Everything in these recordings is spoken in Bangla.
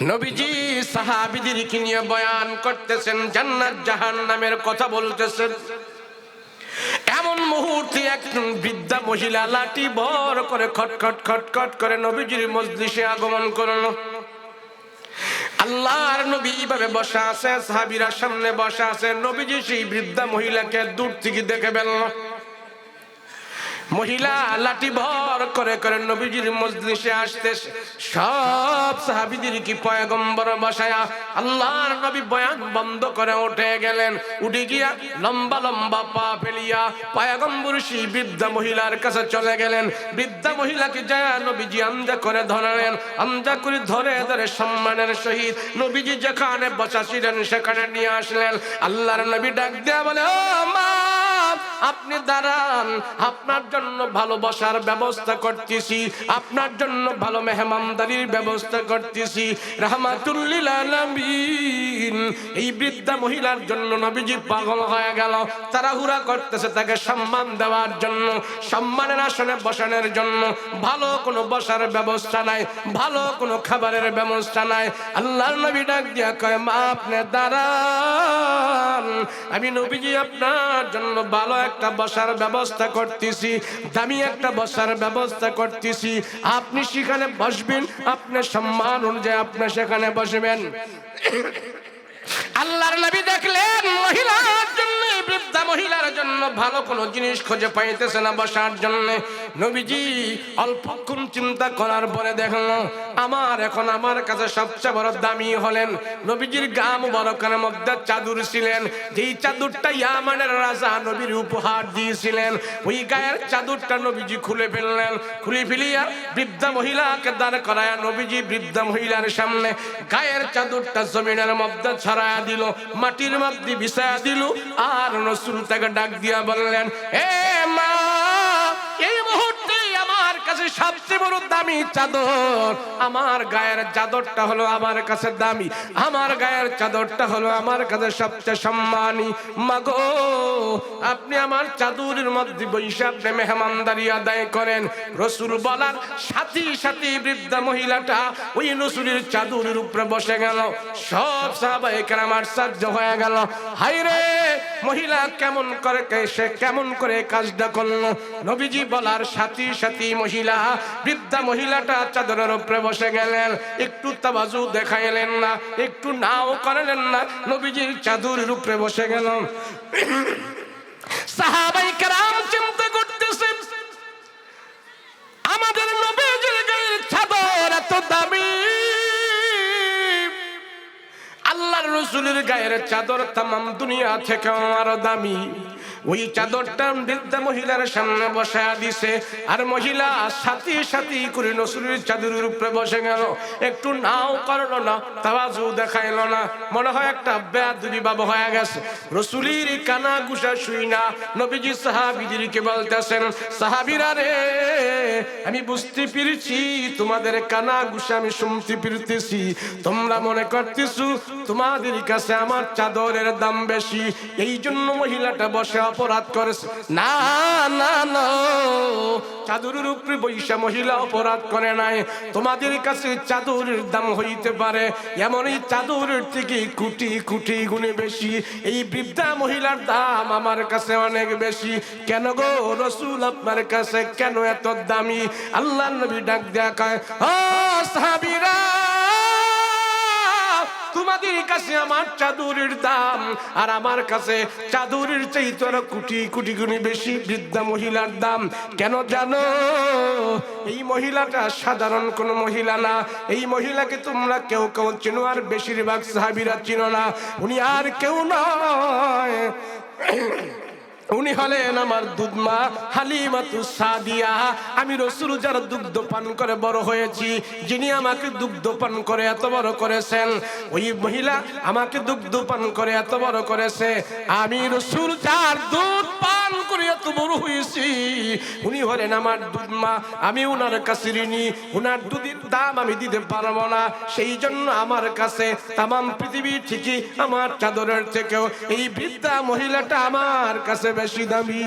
নবীজি সাহাবিদেরকে নিয়ে বয়ান করতেছেন? জান্নাত জাহান নামের কথা বলতেছেন। এমন মুহূর্তে এক বৃদ্ধা মহিলা লাঠি বর করে খটখট খটখট করে নবীজির মজলিসে আগমন করল। আল্লাহর নবী এইভাবে বসা আছে, সাহাবিরা সামনে বসা আছে। নবীজি সেই বৃদ্ধা মহিলাকে দূর থেকে দেখে ফেলল। মহিলা লাঠি ভর করে করে নবীজির মজলিসে আসতে সব সাহাবিদের কি পয়গম্বর বসায়া আল্লাহর নবী বয়ান বন্ধ করে উঠে গেলেন। উঠে গিয়া লম্বা লম্বা পা ফেলিয়া পয়গম্বর সেই বৃদ্ধা মহিলার কাছে চলে গেলেন। বৃদ্ধা মহিলাকে যায় নবীজি আমজা করে ধরলেন। আমজা করে ধরে ধরে সম্মানের সহিত নবীজি যেখানে বসা ছিলেন সেখানে নিয়ে আসলেন। আল্লাহর নবী ডাক দেয়া বলে, ও মা আপনি দাঁড়ান, আপনার জন্য ভালোবাসার ব্যবস্থা করতেছি, আপনার জন্য ভালো মেহমানদারির ব্যবস্থা করতেছি। রহমাতুল্লিল এই বৃদ্ধা মহিলার জন্য নবীজি পাগল হয়ে গেল, তাড়াহুড়া করতেছে তাকে সম্মান দেওয়ার জন্য, সম্মানের আসনে বসানোর জন্য। ভালো কোনো বসার ব্যবস্থা নাই, ভালো কোনো খাবারের ব্যবস্থা নাই। আল্লাহর নবী ডাক দিয়া কয়, মা, আপনি দাঁড়ান। আমি নবীজি আপনার জন্য ভালো একটা বসার ব্যবস্থা করতেছি, দামি একটা বসার ব্যবস্থা করতেছি। আপনি সেখানে বসবেন, আপনার সম্মান অনুযায়ী আপনি সেখানে বসবেন। আল্লাহর নবী দেখলেন, মহিলার জন্য, বৃদ্ধা মহিলার জন্য ভালো কোনো জিনিস খুঁজে পাইতেছে না বসার জন্য। নবীজি অল্পক্ষণ চিন্তা করার পরে দেখল আমার এখন আমার কাছে সবচেয়ে বড় দামি হলেন। নবীজির গাম বরকানের মধ্যে চাদর ছিলেন। যেই চাদরটা ইয়ামানের রাজা নবীর উপহার দিয়েছিলেন, ওই গায়ের চাদরটা নবীজি খুলে ফেললেন। খুলে ফেলিয়া বৃদ্ধা মহিলাকে দাঁড় করায় নবীজি বৃদ্ধা মহিলার সামনে গায়ের চাদরটা জমিনের মধ্যে ছড়ায়া দিল, মাটির মধ্যে বিছায়া দিল। আর রসুল তাকে ডাক দিয়া বললেন, এ মা সবচেয়ে বড় দামি চাদর। আমার গায়ের চাদরটা হলো আমার কাছে দামি। আমার গায়ের চাদরটা হলো আমার কাছে সবচেয়ে সম্মানী। মাগো, আপনি আমার চাদরের মধ্যে বৈশা আপনি মেহমানদারি আদায় করেন। রসুল বলার সাথী সাথী বৃদ্ধা মহিলাটা ওই রসুলের চাদরের উপরে বসে গেল। সব সাহাবাই আমার সাহায্য হয়ে গেল। হাইরে মহিলা কেমন করে সে কেমন করে কাজটা করল? নবীজি বলার সাথী সাথী মহিলা বৃদ্ধা মহিলাটা চাদরের উপরে বসে গেলেন। একটু তাবাজু দেখাইলেন না, একটু নাও করলেন না। নবীজির চাদরের উপরে বসে গেল সাহাবাই কেরাম চিন্তা করতেছেন, আমাদের নবীজির গায়ের চাদর এত দামি। আল্লাহর রসুলের গায়ের চাদর তামাম দুনিয়া থেকে আরও দামি। ওই চাদরটা বৃদ্ধা মহিলার সামনে বসায় দিছে। আর মহিলা সাথে সাথী করে নসুলের চাদরের উপরে বসে গেল। একটু নাও করল না, তাওয়াজু দেখাইলো না। মনে হয় একটা বেয়াদুরি বাবা হয়ে গেছে। রসুলির কানা গুসা শুই না, নবীজি সাহাবিদেরকে বলতেছেন, সাহাবিরা রে, আমি বুঝতে পেরেছি, তোমাদের কানা গুসা আমি শুনতে পেরেছি তোমরা মনে করতেছো, তোমাদের কাছে আমার চাদরের দাম বেশি। এই জন্য মহিলাটা বসে অপরাধ করেছে। না না না। চাদরের উপরে বৈশা মহিলা অপরাধ করে নাই। তোমাদের কাছে চাদরের দাম হইতে পারে। এমন এই চাদরের থেকে কুটি কুটি গুণে বেশি। এই বৃদ্ধা মহিলার দাম আমার কাছে অনেক বেশি। কেন গো রসুল আপনার কাছে কেন এত দামি? আল্লাহ নবী ডাক দেখায় ও তোমাদের কাছে আমার চাদরের দাম। আর আমার কাছে চাদরের চাইতে আরও কোটি কোটি গুণে বেশি বৃদ্ধা মহিলার দাম। কেন জানো? এই মহিলাটা সাধারণ কোনো মহিলা না। এই মহিলাকে তোমরা কেউ কেউ চেনো আর বেশিরভাগ সাহাবিরা চিনো না। উনি আর কেউ নয়। উনি হলেন আমার দুধমা হালিমাতু সাদিয়া। আমি রসুল যার দুগ্ধ পান করে বড় হয়েছি, যিনি আমাকে দুগ্ধ পান করে এত বড় করেছেন। ওই মহিলা আমাকে দুগ্ধ পান করে এত বড় করেছে। আমি রসুল যার দুধ পান করে এত বড় হয়েছি, উনি হলেন আমার দুধমা আমি উনার কাছে ঋণী, উনার দুধের দাম আমি দিতে পারব না। সেই জন্য আমার কাছে তাম পৃথিবী ঠিকই আমার চাদরের থেকেও এই বৃদ্ধা মহিলাটা আমার কাছে বেশি দামি।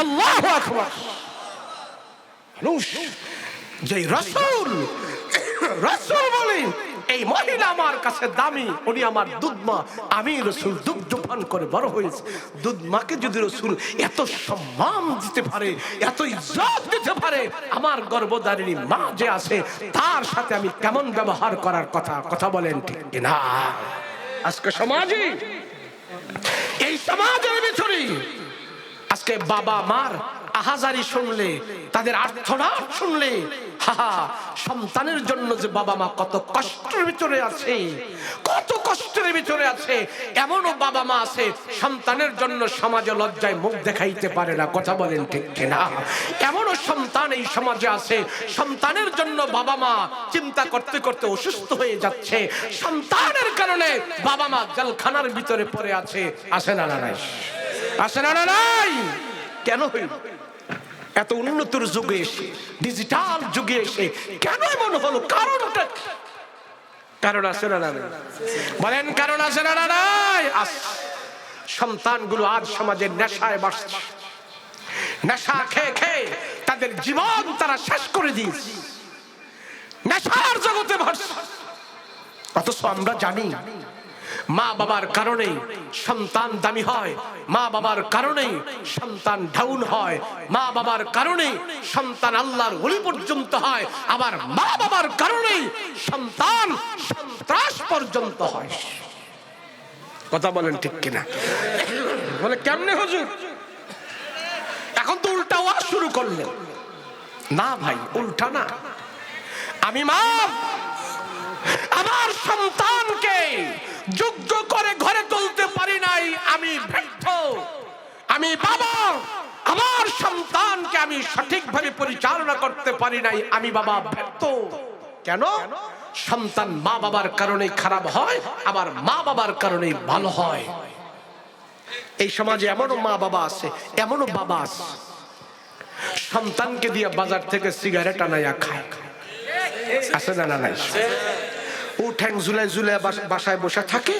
আল্লাহ আকবার। মানুষ যে রসুল রসুল বলেন এই মহিলা আমার কাছে দামি, উনি আমার দুধমা। আমি রসুল দুগ্ধ পান করে বড় হয়েছে। দুধমাকে যদি রসুল এত সম্মান দিতে পারে, এত ইজ্জত দিতে পারে, আমার গর্ভধারিণী মা যে আছে, তার সাথে আমি কেমন ব্যবহার করার কথা কথা বলেন ঠিক কিনা? আজকে সমাজে এই সমাজের ভিতরে আজকে বাবা মার আহাজারি শুনলে, তাদের আর্থনাদ শুনলে, হাহা, সন্তানের জন্য যে বাবা মা কত কষ্টের ভিতরে আছে, কত কষ্টের ভিতরে আছে, এমনও বাবা মা আছে, সন্তানের জন্য সমাজে লজ্জায় মুখ দেখাইতে পারে না, কথা বলেন ঠিক কিনা? এমনও সন্তান এই সমাজে আছে, সন্তানের জন্য বাবা মা চিন্তা করতে করতে অসুস্থ হয়ে যাচ্ছে, সন্তানের কারণে বাবা মা জেলখানার ভিতরে পড়ে আছে, আসে না নাই? আসে না না নাই? কেন হইল? এত উন্নতর যুগে এসে ডিজিটাল যুগে এসে কেন এমন হলো? কারণটা কারণ আছে না নাই? বলেন, কারণ আছে না নাই? সন্তানগুলো আজ সমাজের নেশায় বাসছে নেশা খেয়ে খেয়ে তাদের জীবন তারা শেষ করে দিয়েছে। নেশার জগতে ভাসছে অথচ আমরা জানি মা বাবার কারণে সন্তান দামি হয়, মা বাবার কারণে সন্তান ডাউন হয়, মা বাবার কারণে সন্তান আল্লাহর ওলি পর্যন্ত হয়, আবার মা বাবার কারণে সন্তান সন্ত্রাস পর্যন্ত হয়। কথা বলেন ঠিক কিনা? বলে, কেমনে হুজুর? এখন তো উল্টা ওয়াজ শুরু করলেন। না ভাই, উল্টা না। আমি মা, আমার সন্তানকে যোগ্য করে ঘরে তুলতে পারি নাই, আমি ব্যর্থ আমি বাবা, আমার সন্তানকে আমি সঠিকভাবে পরিচালনা করতে পারি নাই, আমি বাবা ব্যর্থ কেন? সন্তান মা বাবার কারণে খারাপ হয়, আবার মা বাবার কারণে ভালো হয়। এই সমাজে এমনও মা বাবা আছে, এমনও বাবা আছে। সন্তানকে দিয়ে বাজার থেকে সিগারেট আনাইয়া খায়। আছে না না নাই? ও ঠ্যাং ঝুলাই ঝুলাই বাসায় বসে থাকে।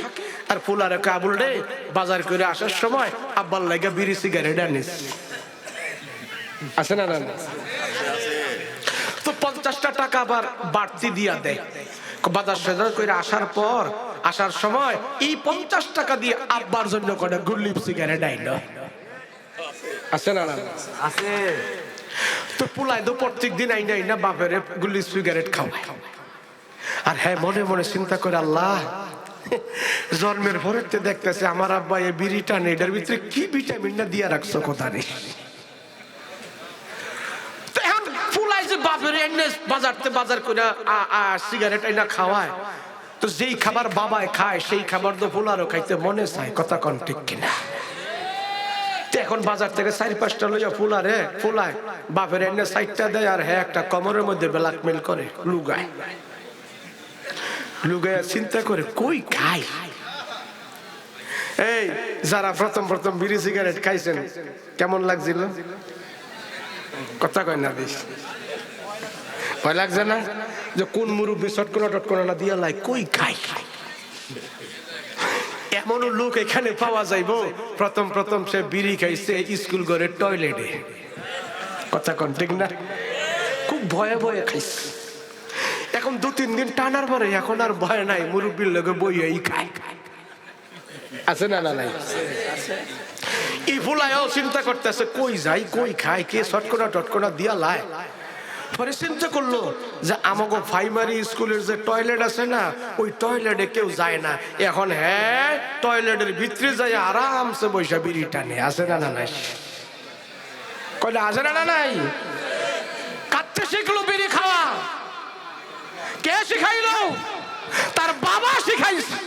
আর ফুলারে কাবুল রে বাজার করে আসার সময় আব্বার লাগে বিড়ি সিগারেট আনিস। আছে না না? তো পঞ্চাশটা টাকা আবার বাড়তি দিয়া দেয়। বাজার সাজার করে আসার পর আসার সময় এই পঞ্চাশ টাকা দিয়ে আব্বার জন্য করে গুল্লিপ সিগারেট আইল? আছে না না? আছে। তো পুলাই তো প্রত্যেক দিন আইনা আইনা বাপের গুলি সিগারেট খাওয়ায়। আর হ্যাঁ মনে মনে চিন্তা করে, আল্লাহ, জন্মের ভরেতে দেখতেছে আমার আব্বা এই বিড়িটা নেই, এটার ভিতরে কি ভিটামিনটা দিয়ে রাখছো, কোথা নেই বাপের এনে বাজারতে বাজার সিগারেট খাওয়ায়, তো যেই খাবার বাবায় খায়, সেই খাবার তো খাইতে মনে কথা কন ঠিক এখন বাজার থেকে পাঁচটা বাপের এনে সাইডটা দেয় আর হ্যাঁ একটা কমরের মধ্যে ব্ল্যাকমেল করে, লুগায়। লুগায় চিন্তা করে, কই খাই? এই, যারা প্রথম প্রথম বিড়ি সিগারেট খাইছেন, কেমন লাগছিল? কথা কয় না বেশ। ভয় লাগছে না? যে কোন মুরব্বী চটকোনা টটকোনা না দিয়া লাই, কই খাই? এমনও লোক এখানে পাওয়া যাইব, প্রথম প্রথম সে বিড়ি খাইছে স্কুল ঘরের টয়লেটে কথা কন, ঠিক না? খুব ভয়ে ভয়ে খাইছে। এখন দু তিন দিন টানার পরে এখন আর ভয় নাই মুরব্বীর লোকে বইয়াই খায়। আছে না না নাই? এই ফুলায়ও চিন্তা করতেছে কই যাই কই খায় কে শটকোনা টটকোনা দিয়া লায়। পরে চিন্তা করল যে আমাকে প্রাইমারি স্কুলের যে টয়লেট আছে না ওই টয়লেটে কেউ যায় না। এখন হ্যাঁ টয়লেটের ভিতরে যায় আরামসে বৈশা বিড়ি টানে। আছে না না নাই? কয়টা আছে না না নাই? কে শিখাইল? তার বাবা শিখাইছে।